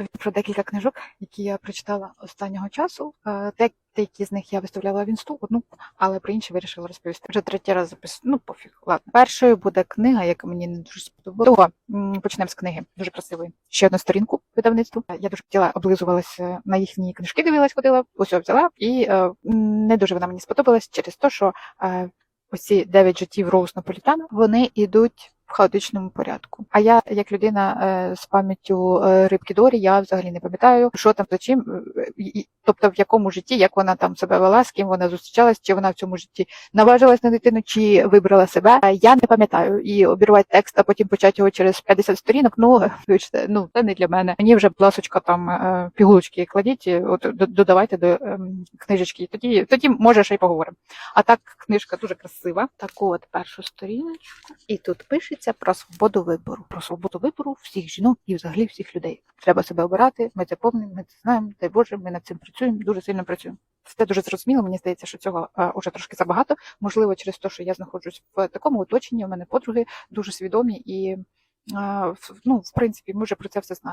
розповім про декілька книжок, які я прочитала останнього часу. Е, Деякі з них я виставляла в інсту, одну, але про інші вирішила розповісти. Вже третій раз записую. Ну, пофіг, ладно. Першою буде книга, яка мені не дуже м, Почнемо з книги, дуже красивої. Ще одну сторінку видавництву. Я дуже хотіла облизувалася на їхні книжки, дивилась, ходила, ось його взяла, і е, не дуже вона мені сподобалась через те, що е, оці дев'ять життів Роуз Наполітана, вони йдуть хаотичному порядку. А я, як людина е, з пам'яттю е, рибки Дорі, я взагалі не пам'ятаю, що там за чим, е, тобто в якому житті, як вона там себе вела, з ким вона зустрічалась, чи вона в цьому житті наважилась на дитину, чи вибрала себе. Е, Я не пам'ятаю і обірвати текст, а потім почати його через 50 сторінок. Ну вибачте, ну це не для мене. Мені вже будь ласочка там е, пігулочки кладіть, е, от додавайте до ем, книжечки. Тоді тоді може ще й поговоримо. А так книжка дуже красива. Таку от першу сторіночку. І тут пишеться про свободу вибору. Про свободу вибору всіх жінок і взагалі всіх людей. Треба себе обирати. Ми це помнимо, ми це знаємо. Дай Боже, ми над цим працюємо, дуже сильно працюємо. Все дуже зрозуміло. Мені здається, що цього вже трошки забагато. Можливо, через те, що я знаходжусь в такому оточенні. У мене подруги дуже свідомі і. е, Ну, в принципі, ми вже про це все знаємо.